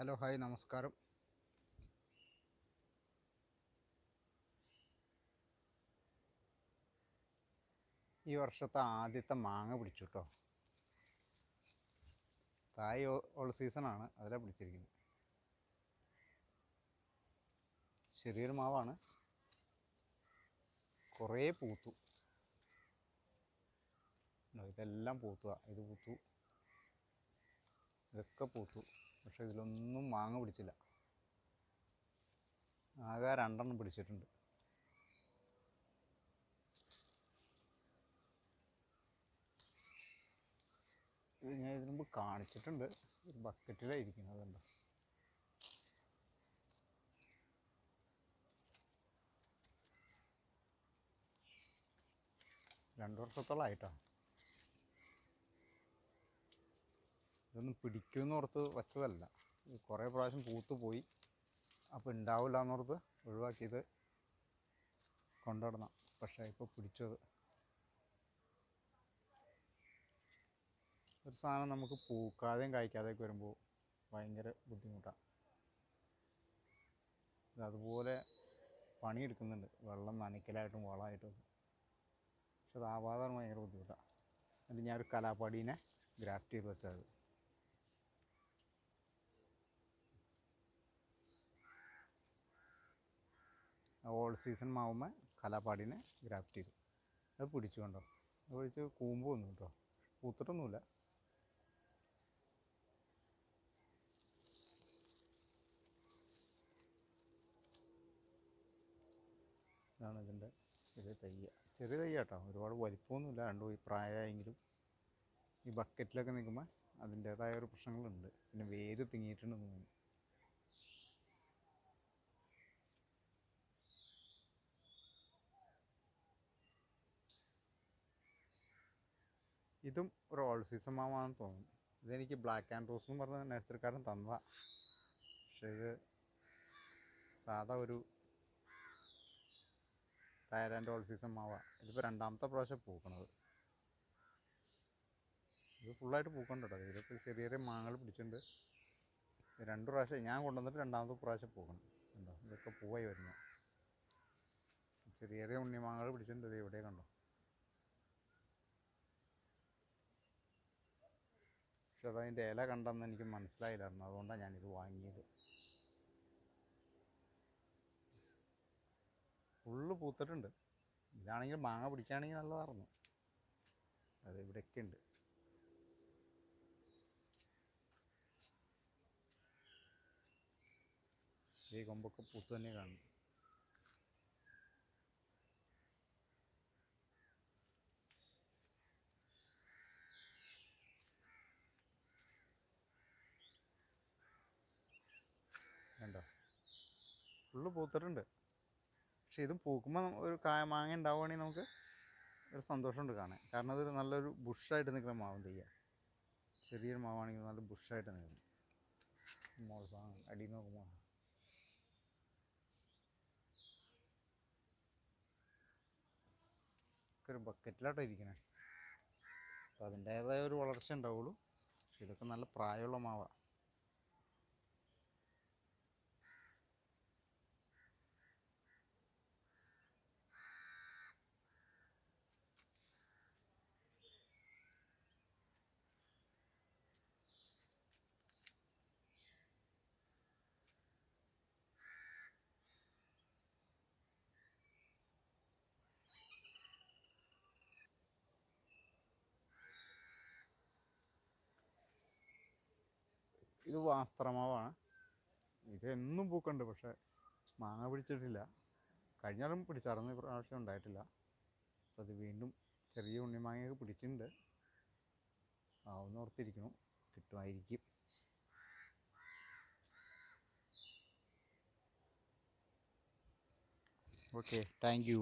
Hello hi നമസ്കാരം. ഈ വർഷത്തെ ആദ്യത്തെ മാങ്ങ പിടിച്ചു കേട്ടോ തായ് ഓൾ സീസണാണ് അതിലാണ് പിടിച്ചിരിക്കുന്നത്. ചെറിയൊരു മാവാണ്. കുറേ പൂത്തു. ഇതെല്ലാം പൂത്തുക ഇത് പൂത്തു. ഇതൊക്കെ പൂത്തു. പക്ഷെ ഇതിലൊന്നും മാങ്ങ പിടിച്ചില്ല. ആകെ രണ്ടെണ്ണം പിടിച്ചിട്ടുണ്ട്. ഇത് ഞാൻ ഇതിനു മുമ്പ് കാണിച്ചിട്ടുണ്ട്. ഒരു ബക്കറ്റിലായിരിക്കുന്നത് രണ്ടു രണ്ട് വർഷത്തോളമായിട്ടോ ഇതൊന്നും പിടിക്കുമെന്ന് ഓർത്ത് വച്ചതല്ല. കുറേ പ്രാവശ്യം പൂത്ത് പോയി. അപ്പോൾ ഉണ്ടാവില്ല എന്നോർത്ത് ഒഴിവാക്കിയത് കൊണ്ടുവരണം പക്ഷേ ഇപ്പോൾ പിടിച്ചത്. ഒരു സാധനം നമുക്ക് പൂക്കാതെയും കായ്ക്കാതെയൊക്കെ വരുമ്പോൾ ഭയങ്കര ബുദ്ധിമുട്ടാണ് അതുപോലെ പണിയെടുക്കുന്നുണ്ട്. വെള്ളം നനയ്ക്കലായിട്ടും വളമായിട്ടും പക്ഷെ അത് ആവാതാണ് ഭയങ്കര ബുദ്ധിമുട്ടാണ് എന്നിട്ട് ഞാനൊരു കലാപാടീനെ ഗ്രാഫ്റ്റ് ചെയ്ത് വെച്ചത് ഓൾ സീസൺ മാവുമ്പോൾ കലാപ്പാടിനെ ഗ്രാഫ്റ്റ് ചെയ്തു. അത് പിടിച്ചു കണ്ടോ? അത് പിടിച്ച് വന്നു കേട്ടോ. പൂത്തിട്ടൊന്നുമില്ല. ഇതാണ് ഇതിന്റെ ചെറിയ തയ്യ. ചെറിയ തയ്യ കേട്ടോ. ഒരുപാട് വലിപ്പമൊന്നുമില്ല. രണ്ടു പ്രായമായെങ്കിലും ഈ ബക്കറ്റിലൊക്കെ നിൽക്കുമ്പോൾ അതിന്റേതായ ഒരു പ്രശ്നങ്ങളുണ്ട്. പിന്നെ വേര് തിങ്ങിയിട്ടുണ്ടെന്ന് തോന്നുന്നു. ഇതും ഒരു ഓൾ സീസൺ മാമാണെന്ന് തോന്നുന്നു. ഇതെനിക്ക് ബ്ലാക്ക് ആൻഡ് റോസ് എന്ന് പറഞ്ഞ നഴ്സറിക്കാരൻ തന്നതാണ് പക്ഷേ ഇത് സാധാ ഒരു തൈരാൻഡ് ഓൾ സീസൺ മാവ. ഇതിപ്പോൾ രണ്ടാമത്തെ പ്രാവശ്യം പൂക്കണത്. ഇത് ഫുള്ളായിട്ട് പൂക്കണ്ട കേട്ടോ ഇതിലിപ്പോൾ ചെറിയ ചെറിയ മാങ്ങകൾ പിടിച്ചിട്ടുണ്ട്. രണ്ട് പ്രാവശ്യം ഞാൻ കൊണ്ടുവന്നിട്ട് രണ്ടാമത്തെ പ്രാവശ്യം പൂക്കണം. കണ്ടോ? ഇതൊക്കെ പൂവായി വരുന്നു ചെറിയ ചെറിയ ഉണ്ണിമാങ്ങകൾ പിടിച്ചിട്ടുണ്ട്. ഇത് ഇവിടെ കണ്ടോ? പക്ഷെ അതതിന്റെ ഇല കണ്ടെന്ന് എനിക്ക് മനസ്സിലായില്ലായിരുന്നു. അതുകൊണ്ടാണ് ഞാനിത് വാങ്ങിയത്. ഫുള്ള് പൂത്തിട്ടുണ്ട്. ഇതാണെങ്കിൽ മാങ്ങ പിടിക്കുകയാണെങ്കിൽ നല്ലതായിരുന്നു. അത് ഇവിടെയൊക്കെ ഉണ്ട്. ഈ കൊമ്പൊക്കെ പൂത്ത് തന്നെ കാണും കണ്ടോ ഫുള്ള് പൂത്തിട്ടുണ്ട്. പക്ഷെ ഇതും പൂക്കുമ്പോൾ ഒരു കായ മാങ്ങ ഉണ്ടാവുകയാണെങ്കിൽ നമുക്ക് ഒരു സന്തോഷമുണ്ട് കാണാൻ. കാരണം അതൊരു നല്ലൊരു ബുഷായിട്ട് നിൽക്കുന്ന മാവും തെയ്യ. ചെറിയൊരു മാവാണെങ്കിൽ നല്ല ബുഷായിട്ട് നിൽക്കുന്നു മോൾ ഭാഗം അടിയിൽ നോക്കുമ്പോൾ ഒരു ബക്കറ്റിലാട്ടോ ഇരിക്കണേ. അപ്പോൾ അതിന്റേതായ ഒരു വളർച്ച ഉണ്ടാവുള്ളൂ ഇതൊക്കെ നല്ല പ്രായമുള്ള മാവാണ് ഇത് വാസ്ത്രമാവാണ്. ഇത് എന്നും പൂക്കുണ്ട് പക്ഷേ മാങ്ങ പിടിച്ചിട്ടില്ല. കഴിഞ്ഞാലും പിടിച്ചായിരുന്നു പ്രാവശ്യം ഉണ്ടായിട്ടില്ല. അപ്പോൾ അത് വീണ്ടും ചെറിയ ഉണ്ണിമാങ്ങയൊക്കെ പിടിച്ചിട്ടുണ്ട്. ആവുന്ന ഓർത്തിരിക്കുന്നു. കിട്ടുമായിരിക്കും. Okay thank you.